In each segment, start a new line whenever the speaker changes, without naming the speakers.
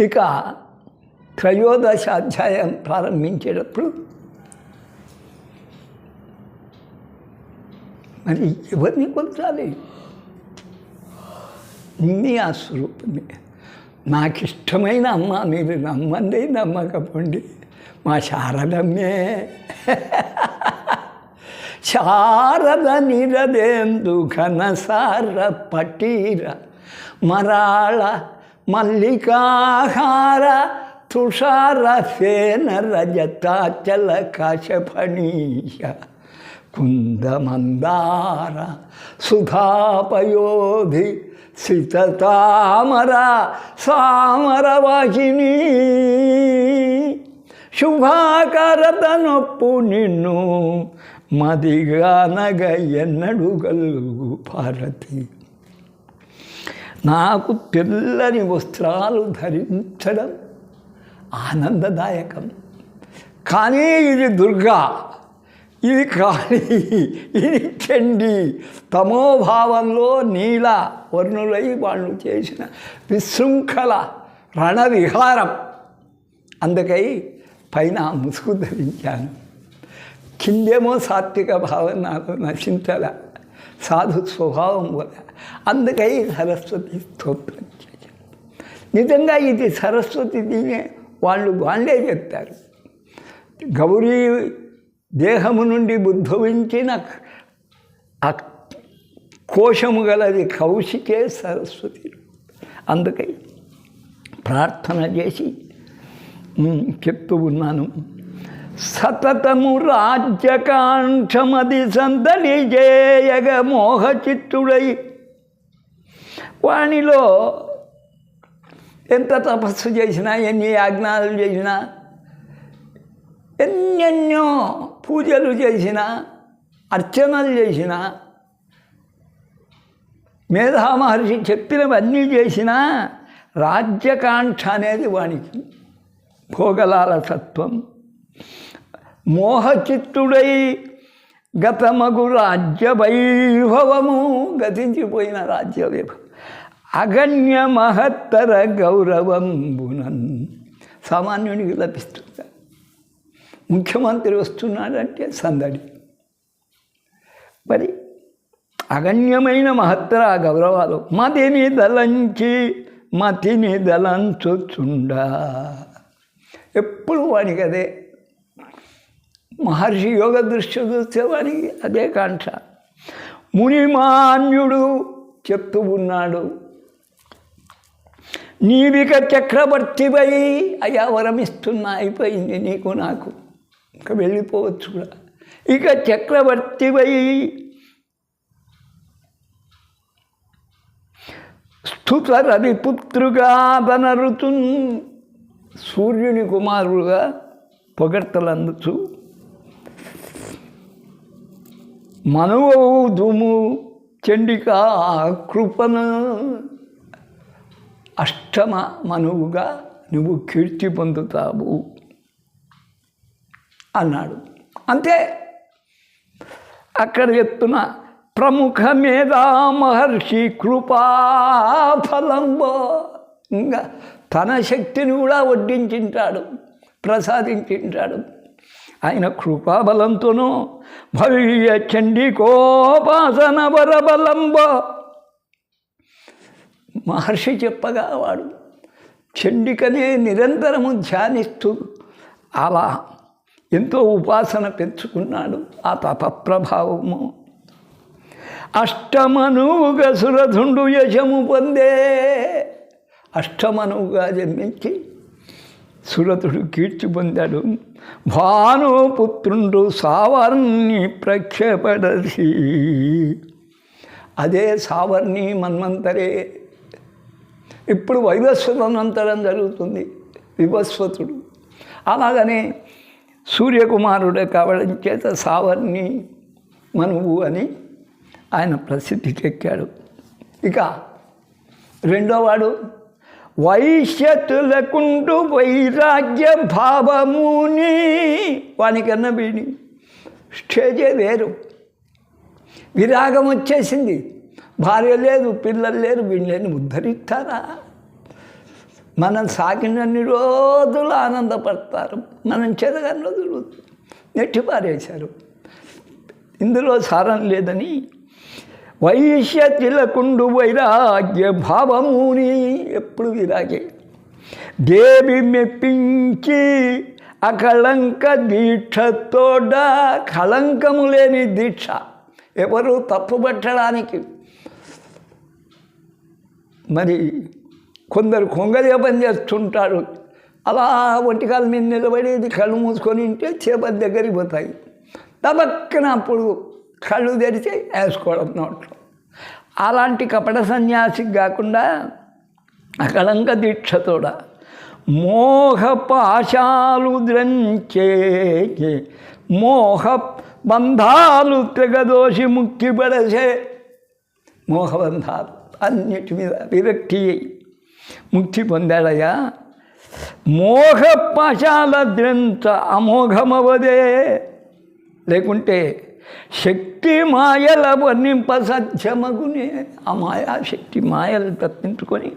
ఇక త్రయోదశ అధ్యాయం ప్రారంభించేటప్పుడు మరి ఎవరిని కొలచాలి? నీ ఆ స్వరూపమే నాకు ఇష్టమైన అమ్మ మీరు నమ్మండి నమ్మకపోండి. మా శారదమ్మే. శారద నిరదేందు ఘనసార పటీర. మరాళ మల్లికాహార తుషార ఫేన రజతాచల కాశఫణీయ కుందమందార సుధాపయోధి సితతామర సామరవాహిని శుభాకరతనొప్పు నిన్ను మదిగా నగ ఎన్నడుగలు భారతి. నాకు తెల్లని వస్త్రాలు ధరించడం ఆనందదాయకం. కానీ ఇది దుర్గా ఇది కాళీ ఇది చండి. తమోభావంలో నీల వర్ణులై వాళ్ళు చేసిన విశృంఖల రణవిహారం. అందుకై పైన ముసుగు ధరించాను. కిందేమో సాత్విక భావం నాకు నశించల. సాధు స్వభావం కూడా అందుకై సరస్వతి స్తోత్రం నిజంగా ఇది సరస్వతి దీనే వాళ్ళు వాళ్ళే చెప్తారు. గౌరీ దేహము నుండి ఉద్భవించిన కోశము గలది కౌశికే సరస్వతి. అందుకై ప్రార్థన చేసి చెప్తూ ఉన్నాను. సతతము రాజ్యకాంక్షమది సందడి చేయగ మోహచిత్తుడై. వాణిలో ఎంత తపస్సు చేసినా ఎన్ని యాజ్ఞాలు చేసినా ఎన్నెన్నో పూజలు చేసినా అర్చనలు చేసినా మేధామహర్షి చెప్పినవన్నీ చేసినా రాజ్యకాంక్ష అనేది వానికి భోగలాలసత్వం. మోహచిత్తుడై గతమగు రాజ్య వైభవము గతించిపోయిన రాజ్య వైభవం అగణ్య మహత్తర గౌరవంబునన్ సామాన్యునికి లభిస్తుంది? ముఖ్యమంత్రి వస్తున్నాడంటే సందడి. మరి అగణ్యమైన మహత్తర గౌరవాలు మతిని దలంచి మతిని దలంచుచుండా ఎప్పుడు వాడికి అదే మహర్షి యోగ దృష్టి చూస్తే అదే కాంక్ష. మునిమాన్యుడు చెప్తూ ఉన్నాడు నీవిక చక్రవర్తిపై అయా వరం అయిపోయింది నీకు నాకు. ఇంకా వెళ్ళిపోవచ్చు కూడా. ఇక చక్రవర్తిపై స్థుత రవిపుత్రుగా బనరుతున్ సూర్యుని కుమారుడుగా పొగడ్తలందుచు మనవదుము చండిక కృపను అష్టమ మనువుగా నువ్వు కీర్తి పొందుతావు అన్నాడు. అంతే. అక్కడ చెప్తున్న ప్రముఖ మేధా మహర్షి కృపాఫలంబో ఇంకా తన శక్తిని కూడా వడ్డించింటాడు ప్రసాదించింటాడు. ఆయన కృపాబలంతోనూ భవ్య చండికోపాసన వరబలంబ. మహర్షి చెప్పగా వాడు చండికనే నిరంతరము ధ్యానిస్తూ అలా ఎంతో ఉపాసన పెంచుకున్నాడు ఆ తపప్రభావము. అష్టమనువుగా సురధుండు యశము పొందే అష్టమనువుగా జన్మించి సురతుడు కీర్తి పొందాడు. భానుపుత్రుండు సావర్ణి ప్రక్షేపడసి అదే సావర్ణి మన్వంతరే ఇప్పుడు వైవస్వతనంతరం జరుగుతుంది వివస్వతుడు. అలాగనే సూర్యకుమారుడే కావడం చేత సావర్ణి మనువు అని ఆయన ప్రసిద్ధికెక్కాడు ఇక రెండోవాడు వైశ్యతులకుండు వైరాగ్య భావముని. వానికన్నా వీడి స్టేజే వేరు. విరాగం వచ్చేసింది. భార్య లేదు పిల్లలు లేరు వీళ్ళని ఉద్ధరిస్తారా? మనం సాగినన్ని రోజులు ఆనందపడతారు. మనం చెరగని రోజులు నెట్టిపారేశారు ఇందులో సారం లేదని వైశ్య తిలకుండు వైరాగ్య భావముని ఎప్పుడు విరాగే దేవి మెప్పించి అకళంక దీక్షతోడ కళంకము లేని దీక్ష ఎవరు తప్పుపట్టడానికి. మరి కొందరు కొంగలిగా పని చేస్తుంటారు. అలా ఒంటికాల మీద నిలబడేది కళ్ళు మూసుకొని ఉంటే చేపల దగ్గరికి పోతాయి. తబక్కన అప్పుడు కళ్ళు తెరిచి వేసుకోవడం నోట్లో. అలాంటి కపట సన్యాసికి కాకుండా అకళంక దీక్షతోడ మోహ పాశాలు ద్రంచే మోహ బంధాలు తెగదోషి ముక్కి పడసే. మోహబంధాలు అన్నిటి మీద విరక్తి అయి ముక్తి పొందాడయ్యా. మోహ పాశాల అమోఘమవదే. లేకుంటే శక్తి మాయల వర్ణింప సత్యమగునే. ఆ మాయాశక్తి మాయలు తప్పించుకొని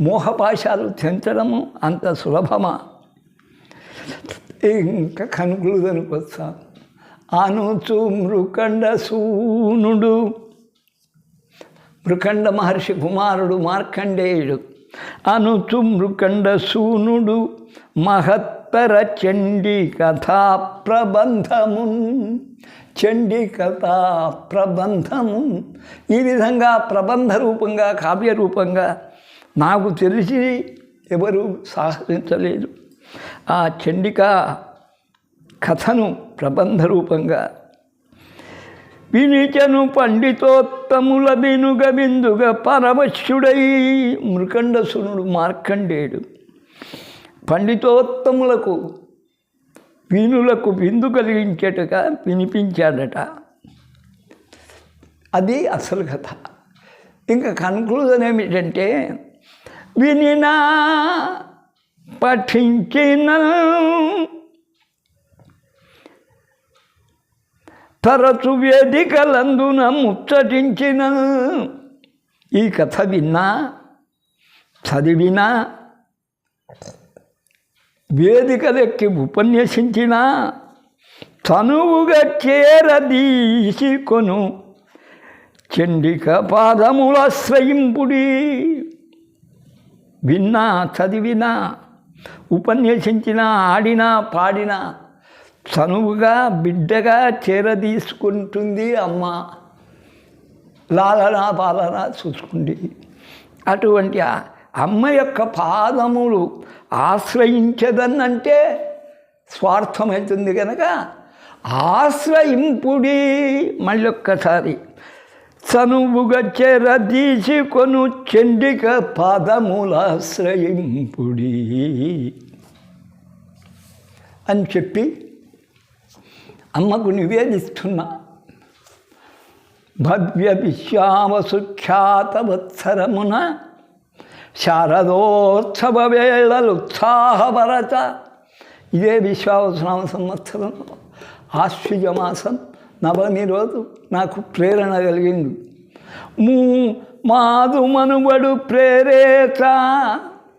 మోహపాశాలు తెంచడము అంత సులభమా? ఇంకా కనుక్లూజన్కి వస్తాం అనుచు మృకండ సూనుడు. మృకండ మహర్షి కుమారుడు మార్కండేయుడు. అనుచు మృకండ సూనుడు. మహత్ చండీ కథా ప్రబంధము చండీ కథా ప్రబంధము ఈ విధంగా ప్రబంధ రూపంగా కావ్య రూపంగా నాకు తెలిసి ఎవరు సాహసించలేదు. ఆ చండిక కథను ప్రబంధ రూపంగా వినిచను పండితోత్తముల వినుగ విందుగ పరమశుడై మృకండసునుడు మార్కండేయుడు. పండితోత్తములకు పీనులకు విందు కలిగించేటగా వినిపించాడట. అది అసలు కథ. ఇంకా కన్క్లూజన్ ఏమిటంటే వినినా పఠించిన తరచు వేదికలందున ముచ్చటించిన ఈ కథ విన్నా చదివినా వేదికలెక్కి ఉపన్యసించిన తనువుగా చేరదీసి కొను చండిక పాదములాశ్రయింపుడి విన్నా చదివినా ఉపన్యసించిన ఆడినా పాడినా చనువుగా బిడ్డగా చేరదీసుకుంటుంది అమ్మ. లాలనా పాలనా చూసుకుంది అటువంటి ఆ అమ్మ యొక్క పాదములు ఆశ్రయించదన్నంటే స్వార్థమవుతుంది కనుక ఆశ్రయింపుడి మళ్ళొక్కసారి. చనువుగా చెరదీసి కొను చండిక పాదములాశ్రయింపుడి అని చెప్పి అమ్మకు నివేదిస్తున్నా. భవ్య విశ్వామసుఖ్యాత వత్సరమున శారదోత్సవ వేళలు ఇదే విశ్వావసనామ సంవత్సరం ఆశ్వజమాసం నవమి రోజు నాకు ప్రేరణ కలిగింది మూ మాదు మనుబడు ప్రేరేత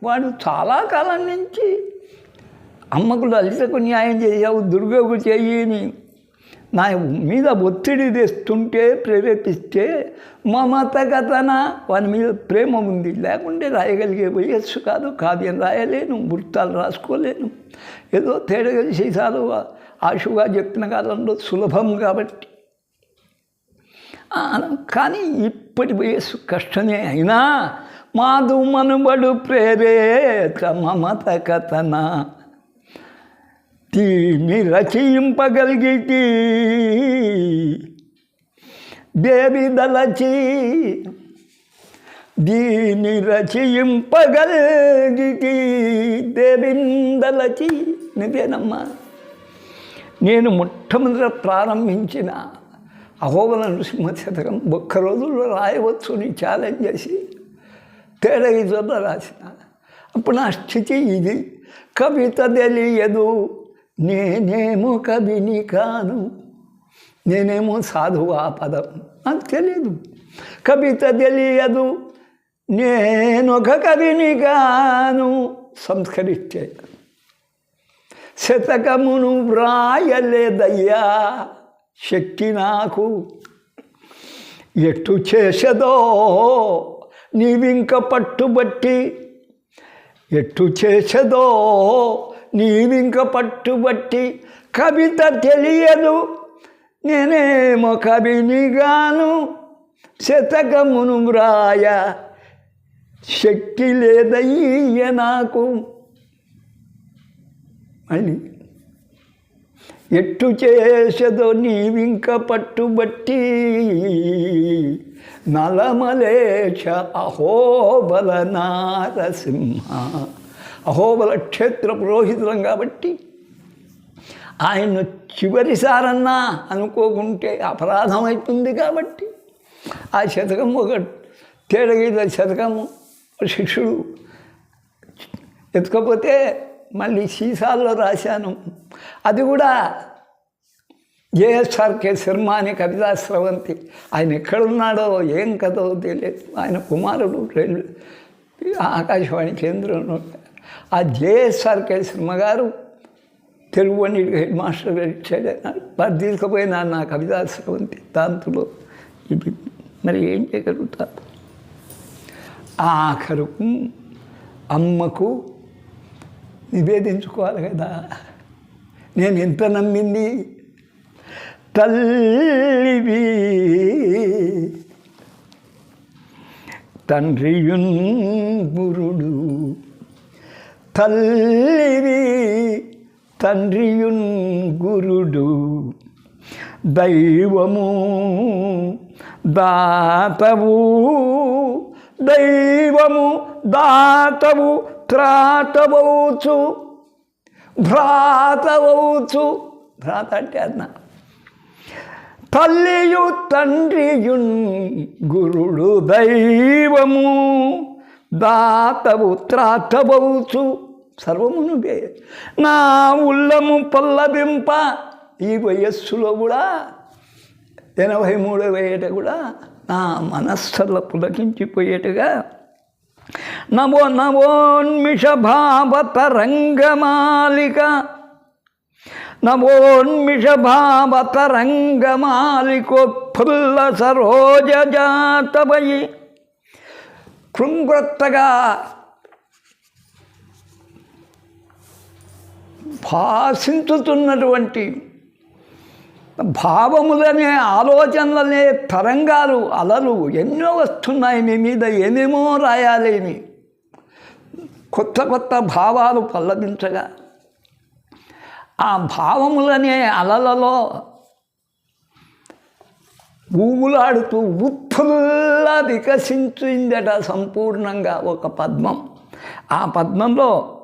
వాడు చాలా కాలం నుంచి అమ్మకు లలితకు న్యాయం చేయవు దుర్గకు చెయ్యని నా మీద ఒత్తిడి తెస్తుంటే ప్రేరేపిస్తే మమత కథన వాని మీద ప్రేమ ఉంది. లేకుంటే రాయగలిగే వయస్సు కాదు కావ్యం రాయలేను వృత్తాలు రాసుకోలేను. ఏదో తేడగలి చేశారు. ఆశుగా చెప్పిన కాలంలో సులభం కాబట్టి. కానీ ఇప్పటి వయస్సు కష్టమే అయినా మాధు మనుబడు ప్రేరేత మమత కథన తీమి రచయింపగలిగితి దేవి దళచి దీని రచయింపగలిగితి దేవిందలచి నిదేనమ్మా నేను మొట్టమొదట ప్రారంభించిన అహోబల నృసింహ శతకం ఒక్క రోజుల్లో రాయవచ్చు అని ఛాలెంజ్ చేసి తేడగిజోలో రాసిన. అప్పుడు నా స్థితి ఇది. కవిత తెలియదు. నేనేమో కవిని కాను నేనేమో సాధువు ఆ పదం. నాకు తెలియదు కవిత తెలియదు నేనొక కవినిగాను సంస్కరించే శతకమును వ్రాయలేదయ్యా శక్తి నాకు. ఎట్టు చేసదో నీవింక పట్టుబట్టి ఎట్టు చేసదో నీవింక పట్టుబట్టి కవిత తెలియదు. నేనేమో కవినిగాను. శతకమును వ్రాయ శక్తి లేదయ్య నాకు. మళ్ళీ ఎట్టు చేసదో నీవింక పట్టుబట్టి నలమలేచ అహోబల నారసింహ. అహోబల క్షేత్ర పురోహితులం కాబట్టి ఆయన చివరిసారన్నా అనుకోకుంటే అపరాధం అవుతుంది కాబట్టి ఆ శతకం ఒక తేడగీత శతకము. శిష్యుడు ఎత్తుకపోతే మళ్ళీ సీసాల్లో రాశాను. అది కూడా జేఎస్ఆర్కే శర్మ అనే కవితా స్రవంతి. ఆయన ఎక్కడున్నాడో ఏం కథో తెలియదు. ఆయన కుమారుడు రైల్వే ఆకాశవాణి కేంద్రంలో ఆ జేఎస్ఆర్కే శర్మ గారు తెలుగు అని హెడ్ మాస్టర్ గారు ఇచ్చాడు. వారు తీసుకుపోయినా నా కవితా స్రవంతి దాంట్లో ఇది. మరి ఏం చేయగలుగుతారు? ఆఖరుకు అమ్మకు నివేదించుకోవాలి కదా. నేను ఎంత నమ్మింది? తల్లివి తండ్రియున్ గురుడు తల్లివి తండ్రియున్ గురుడు. దైవము దాతవు. దైవము దాతవు త్రాటవవచ్చు భ్రాతవవచ్చు భ్రాత అంటే అన్న. తల్లియు తండ్రియున్ గురుడు దైవము. దాతవు త్రాతవవచ్చు సర్వము నువ్వే నా ఉల్లము పల్లవింప ఈ వయస్సులో కూడా ఎనభై మూడు వేయట కూడా నా మనస్సులో పులకించిపోయేట్టుగా నమో నమోన్మిష భావత రంగమాలిక నమోన్మిష భావత సరోజ జాతవయి కృంగ్రత్తగా భాషించుతున్నటువంటి భావములనే ఆలోచనలనే తరంగాలు అలలు ఎన్నో వస్తున్నాయి మీ మీద ఏమేమో రాయాలేమి కొత్త కొత్త భావాలు పల్లవించగా ఆ భావములనే అలలలో ఊగులాడుతూ ఉత్ఫుల్లా వికసించిందట సంపూర్ణంగా ఒక పద్మం. ఆ పద్మంలో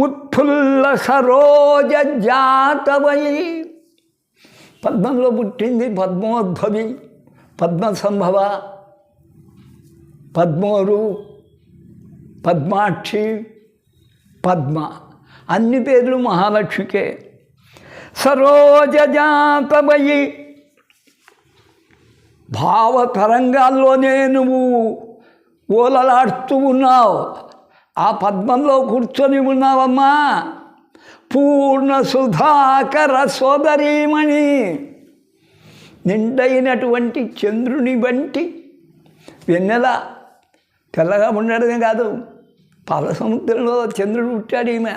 ఉత్ఫుల్ల సరోజ జాతవై. పద్మంలో పుట్టింది పద్మోద్భవి పద్మ సంభవ పద్మోరు పద్మాక్షి పద్మ. అన్ని పేర్లు మహాలక్ష్మికే. సరోజ జాతవయి భావ తరంగాల్లోనే నువ్వు ఓలలాడుతూ ఉన్నావు. ఆ పద్మంలో కూర్చొని ఉన్నావమ్మా. పూర్ణ సుధాకర సోదరీమణి. నిండైనటువంటి చంద్రుని వంటి వెన్నెల తెల్లగా ఉండడమే కాదు పాల సముద్రంలో చంద్రుడు పుట్టాడు ఈమె.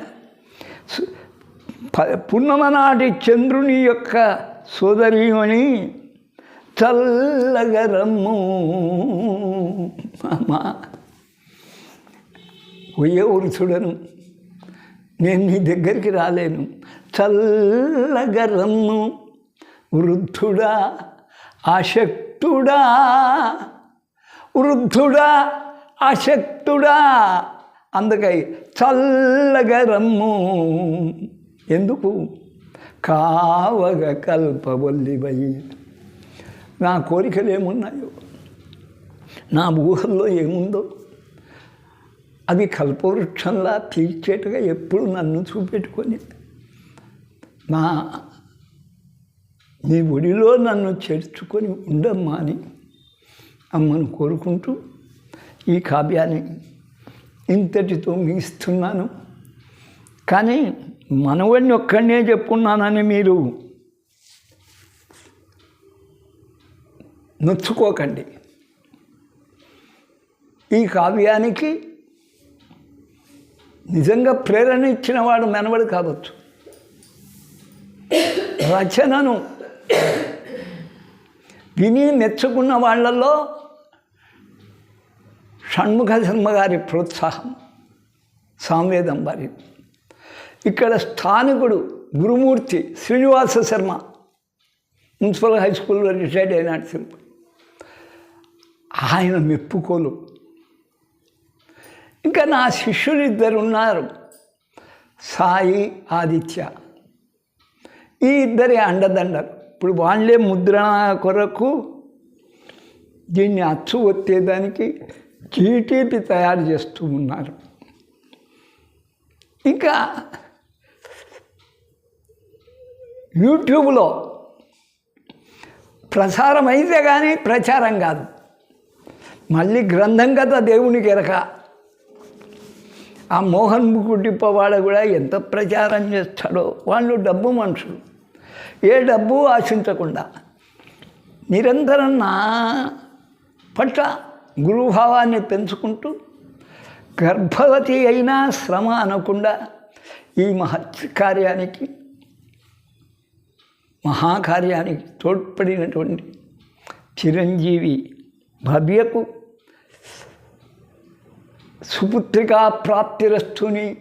పున్నమనాటి ప- చంద్రుని యొక్క సోదరీమణి చల్లగా రమ్ము. అమ్మా నేను నీ దగ్గరికి రాలేను. చల్లగా వృద్ధుడా అశక్తుడా వృద్ధుడా అశక్తుడా అందుకై చల్లగా ఎందుకు? కావగ కల్పవల్లివై నా కోరికలు ఏమున్నాయో నా ఊహల్లో ఏముందో? అవి కల్పవృక్షంలా తీర్చేట్టుగా ఎప్పుడు నన్ను చూపెట్టుకొని నా నీ ఒడిలో నన్ను చేర్చుకొని ఉండమ్మా అని అమ్మను కోరుకుంటూ ఈ కావ్యాన్ని ఇంతటితో ముగిస్తున్నాను. కానీ మనవడిని ఒక్కడనే చెప్పున్నానని మీరు నొచ్చుకోకండి. ఈ కావ్యానికి నిజంగా ప్రేరణ ఇచ్చిన వాడు మెనవడు కావచ్చు. రచనను విని మెచ్చుకున్న వాళ్ళల్లో షణ్ముఖ శర్మ గారి ప్రోత్సాహం సాంవేదం వారి. ఇక్కడ స్థానికుడు గురుమూర్తి శ్రీనివాస శర్మ మున్సిపల్ హై స్కూల్లో రిటైర్డ్ అయినాడు ఆయన మెప్పుకోలు. ఇంకా నా శిష్యులు ఇద్దరు ఉన్నారు. సాయి ఆదిత్య. ఈ ఇద్దరి అండదండలు. ఇప్పుడు వాళ్ళే ముద్రణ కొరకు దీన్ని అచ్చు వచ్చేదానికి జీటీపీ తయారు చేస్తూ ఉన్నారు. ఇంకా యూట్యూబ్లో ప్రసారం అయితే కానీ ప్రచారం కాదు. మళ్ళీ గ్రంథం కదా దేవునికి ఎరక. ఆ మోహన్ కుట్టిప్పవాడ కూడా ఎంత ప్రచారం చేస్తాడో వాళ్ళు డబ్బు మనుషులు. ఏ డబ్బు ఆశించకుండా నిరంతరం నా పట్ల గురుభావాన్ని పెంచుకుంటూ గర్భవతి అయినా శ్రమ అనకుండా ఈ మహత్ కార్యానికి మహాకార్యానికి తోడ్పడినటువంటి చిరంజీవి భవ్యకు సుపుత్రికా ప్రాప్తిరస్తుని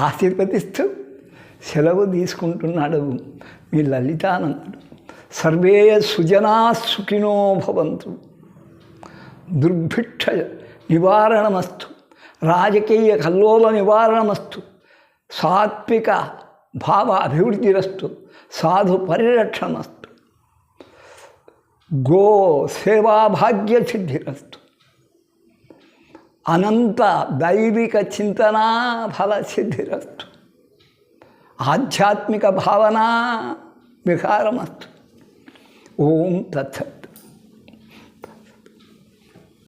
ఆశీర్వదిస్తూ సెలవు తీసుకుంటున్నాడు మీ లలితానందుడు. సర్వే సుజనా సుఖినో భవంతు. దుర్భిక్ష నివారణమస్తు. రాజకీయ కల్లోల నివారణమస్తు. సాత్విక భావ అభివృద్ధిరస్తు సాధు పరిరక్షణమస్తు గో సేవాభాగ్య సిద్ధిరస్తు అనంత దైవిక చింతనా ఫల సిద్ధిరస్తు. ఆధ్యాత్మిక భావన విహారమస్తు. ఓం తత్సత్.